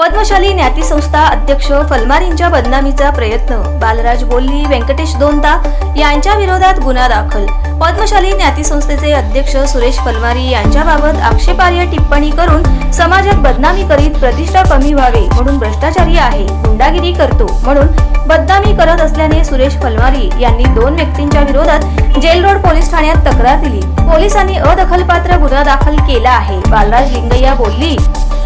पद्मशाली ज्ञाती संस्था अध्यक्ष फलमारींच्या बदनामीचा प्रयत्न. बालराज बोल्ली व्यंकटेश दोनता यांच्या विरोधात गुन्हा दाखल. पद्मशाली ज्ञाती संस्थेचे अध्यक्ष सुरेश फलमारी यांच्याबाबत आक्षेपार्ह टिप्पणी करून समाजात बदनामी करीत प्रतिष्ठा कमी व्हावे म्हणून भ्रष्टाचारी आहे गुंडागिरी करतो म्हणून बदनामी करत असल्याने सुरेश फलमारी यांनी दोन व्यक्तींच्या विरोधात जेल रोड पोलीस ठाण्यात तक्रार दिली. पोलिसांनी अदखलपात्र गुन्हा दाखल केला आहे. बालराज लिंगय्या बोलली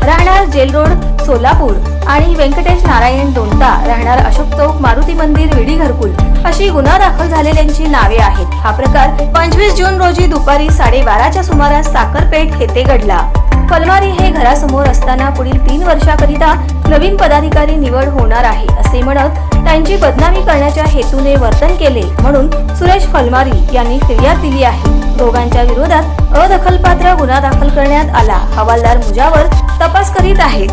राहणार जेल रोड सोलापूर आणि व्यंकटेश नारायण दोनता राहणार अशोक चौक मारुती मंदिर विडी घरकुल. अशी गुन्हा दाखल झालेल्यांची नावे आहेत. हा प्रकार पंचवीस जून रोजी दुपारी साडेबाराच्या सुमारास साखरपेठ येथे घडला. फलमारी हे घरासमोर असताना पुढील तीन वर्षाकरिता नवीन पदाधिकारी निवड होणार आहे असे म्हणत त्यांची बदनामी करण्याच्या हेतूने वर्तन केले म्हणून सुरेश फलमारी यांनी फिर्याद दिली आहे. दोघांच्या विरोधात अदखलपात्र गुन्हा दाखल करण्यात आला. हवालदार मुजावर तपास करीत आहेत.